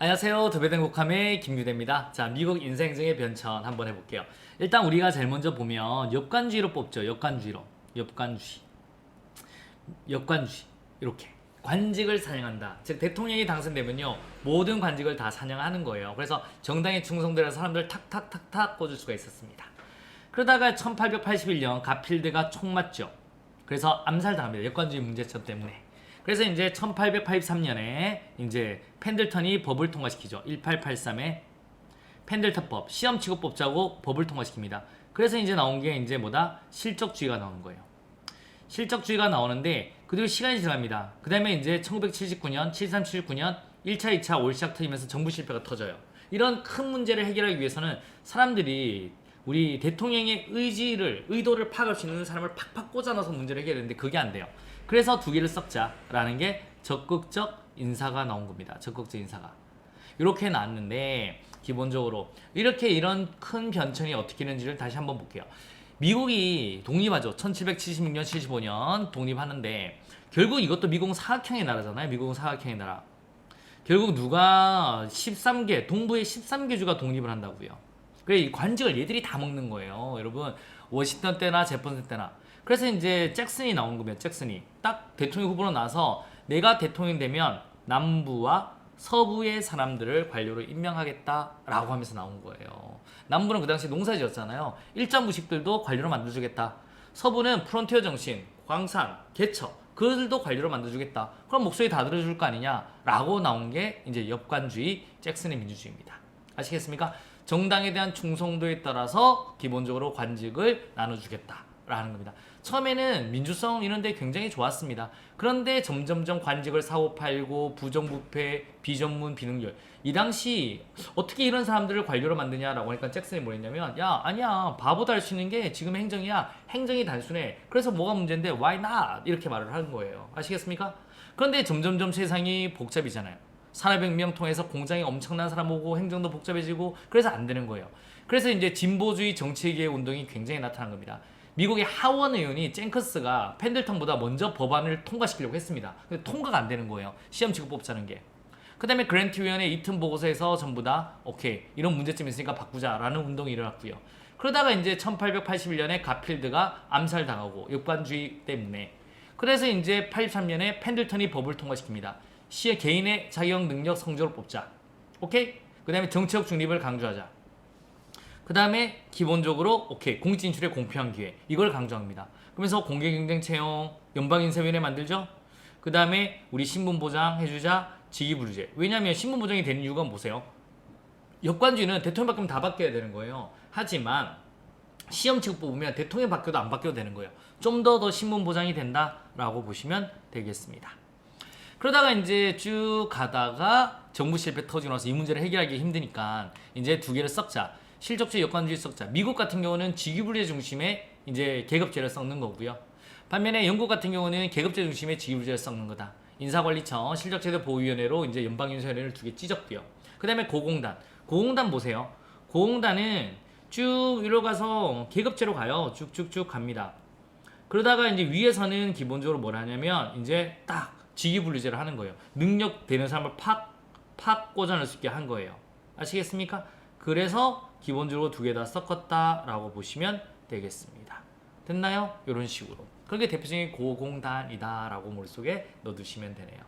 안녕하세요. 도배den국함의 김규대입니다. 자, 미국 인생증의 변천 한번 해볼게요. 일단 우리가 제일 먼저 보면 역관주의로 뽑죠. 역관주의로. 역관주의. 역관주의. 이렇게. 관직을 사냥한다. 즉 대통령이 당선되면요. 모든 관직을 다 사냥하는 거예요. 그래서 정당에 충성되는 사람들 탁탁탁탁 꽂을 수가 있었습니다. 그러다가 1881년 가필드가 총 맞죠. 그래서 암살당합니다. 역관주의 문제점 때문에. 그래서 이제 1883년에 이제 펜들턴이 법을 통과시키죠. 1883에 펜들턴법 시험 치고 뽑자고 법을 통과시킵니다. 그래서 이제 나온 게 이제 뭐다 실적주의가 나오는 거예요. 실적주의가 나오는데 그대로 시간이 지납니다. 그 다음에 이제 1979년, 73, 79년 1차, 2차 올 시작 터지면서 정부 실패가 터져요. 이런 큰 문제를 해결하기 위해서는 사람들이 우리 대통령의 의지를, 의도를 파악할 수 있는 사람을 팍팍 꽂아넣어서 문제를 해결했는데 그게 안 돼요. 그래서 두 개를 섞자라는 게 적극적 인사가 나온 겁니다. 적극적 인사가. 이렇게 나왔는데 기본적으로 이렇게 이런 큰 변천이 어떻게 있는지를 다시 한번 볼게요. 미국이 독립하죠. 1776년, 75년 독립하는데 결국 이것도 미국은 사각형의 나라잖아요. 미국은 사각형의 나라. 결국 누가 13개, 동부의 13개 주가 독립을 한다고요. 그래 이 관직을 얘들이 다 먹는 거예요. 여러분 워싱턴 때나 제펀슨 때나. 그래서 이제 잭슨이 나온 겁니다. 잭슨이 딱 대통령 후보로 나서 내가 대통령 되면 남부와 서부의 사람들을 관료로 임명하겠다라고 하면서 나온 거예요. 남부는 그 당시 농사지었잖아요. 일자 무식들도 관료로 만들어주겠다. 서부는 프론티어 정신, 광산, 개척 그들도 관료로 만들어주겠다. 그럼 목소리 다 들어줄 거 아니냐라고 나온 게 이제 역관주의 잭슨의 민주주의입니다. 아시겠습니까? 정당에 대한 충성도에 따라서 기본적으로 관직을 나눠주겠다라는 겁니다. 처음에는 민주성 이런 데 굉장히 좋았습니다. 그런데 점점점 관직을 사고 팔고 부정부패, 비전문, 비능률 이 당시 어떻게 이런 사람들을 관료로 만드냐라고 하니까 잭슨이 뭐 했냐면 야 아니야. 바보도 할 수 있는 게 지금 행정이야. 행정이 단순해. 그래서 뭐가 문제인데 why not? 이렇게 말을 하는 거예요. 아시겠습니까? 그런데 점점점 세상이 복잡이잖아요 산업혁명 통해서 공장에 엄청난 사람 오고 행정도 복잡해지고 그래서 안 되는 거예요 그래서 이제 진보주의 정치개혁 운동이 굉장히 나타난 겁니다 미국의 하원 의원이 jen크스가 펜들턴보다 먼저 법안을 통과시키려고 했습니다. 근데 통과가 안 되는 거예요. 시험 치고 뽑자는 게. 그 다음에 그랜트 위원회 이튼 보고서에서 전부 다 오케이 이런 문제점이 있으니까 바꾸자라는 운동이 일어났고요. 그러다가 이제 1881년에 가필드가 암살당하고 역관주의 때문에 그래서 이제 83년에 펜들턴이 법을 통과시킵니다. 시의 개인의 자격 능력 성적을 뽑자. 오케이? 그 다음에 정치적 중립을 강조하자. 그 다음에 기본적으로 오케이 공직 진출의 공평한 기회 이걸 강조합니다. 그러면서 공개 경쟁 채용 연방인사위원회 만들죠. 그 다음에 우리 신분 보장 해주자 직위부르제. 왜냐하면 신분 보장이 되는 이유가 뭐세요? 역관주의는 대통령 바뀌면 다 바뀌어야 되는 거예요. 하지만 시험 치고 뽑으면 대통령 바뀌어도 안 바뀌어도 되는 거예요. 좀 더더 신분 보장이 된다라고 보시면 되겠습니다. 그러다가 이제 쭉 가다가 정부 실패 터지고 나서 이 문제를 해결하기 힘드니까 이제 두 개를 섞자. 실적주의 역관주의 썩자. 미국 같은 경우는 직위분리 중심의 이제 계급제를 썩는 거고요. 반면에 영국 같은 경우는 계급제 중심의 직위분리를 썩는 거다. 인사관리청 실적제도 보호위원회로 이제 연방인사위원회를 두 개 찢었고요. 그 다음에 고공단. 고공단 보세요. 고공단은 쭉 위로 가서 계급제로 가요. 쭉쭉쭉 갑니다. 그러다가 이제 위에서는 기본적으로 뭘 하냐면 이제 딱 직위분리제를 하는 거예요. 능력 되는 사람을 팍, 팍 꽂아넣을 수 있게 한 거예요. 아시겠습니까? 그래서 기본적으로 두 개 다 섞었다라고 보시면 되겠습니다. 됐나요? 이런 식으로. 그게 대표적인 고공단이다라고 머릿속에 넣어두시면 되네요.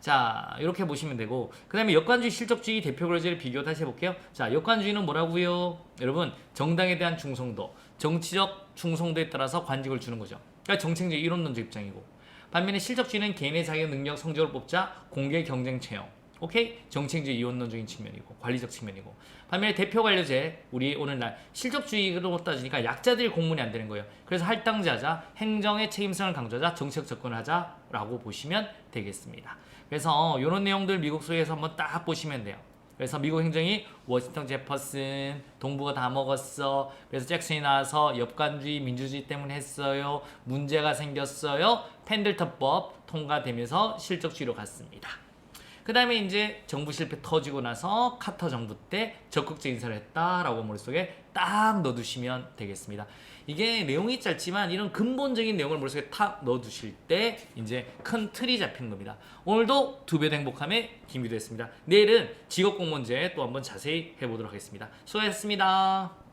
자, 이렇게 보시면 되고, 그 다음에 역관주의, 실적주의 대표 그러지를 비교 다시 해볼게요. 자, 역관주의는 뭐라고요? 여러분, 정당에 대한 충성도, 정치적 충성도에 따라서 관직을 주는 거죠. 그러니까 정책적 이론론적 입장이고, 반면에 실적주의는 개인의 자격 능력 성적을 뽑자 공개 경쟁 채용. 오케이? 정책적 이원론적인 측면이고 관리적 측면이고 반면에 대표 관료제 우리 오늘날 실적주의로 따지니까 약자들 공문이 안 되는 거예요. 그래서 할당자자 행정의 책임성을 강조하자 정책 접근을 하자라고 보시면 되겠습니다. 그래서 이런 내용들 미국 소에서 한번 딱 보시면 돼요. 그래서 미국 행정이 워싱턴 제퍼슨 동부가 다 먹었어. 그래서 잭슨이 나와서 역관주의 민주주의 때문에 했어요. 문제가 생겼어요. 펜들턴법 통과되면서 실적주의로 갔습니다. 그 다음에 이제 정부 실패 터지고 나서 카터 정부 때 적극적 인사를 했다라고 머릿속에 딱 넣어두시면 되겠습니다. 이게 내용이 짧지만 이런 근본적인 내용을 머릿속에 탁 넣어두실 때 이제 큰 틀이 잡히는 겁니다. 오늘도 두배 행복함의 김유도였습니다. 내일은 직업 공무원제 또 한번 자세히 해보도록 하겠습니다. 수고하셨습니다.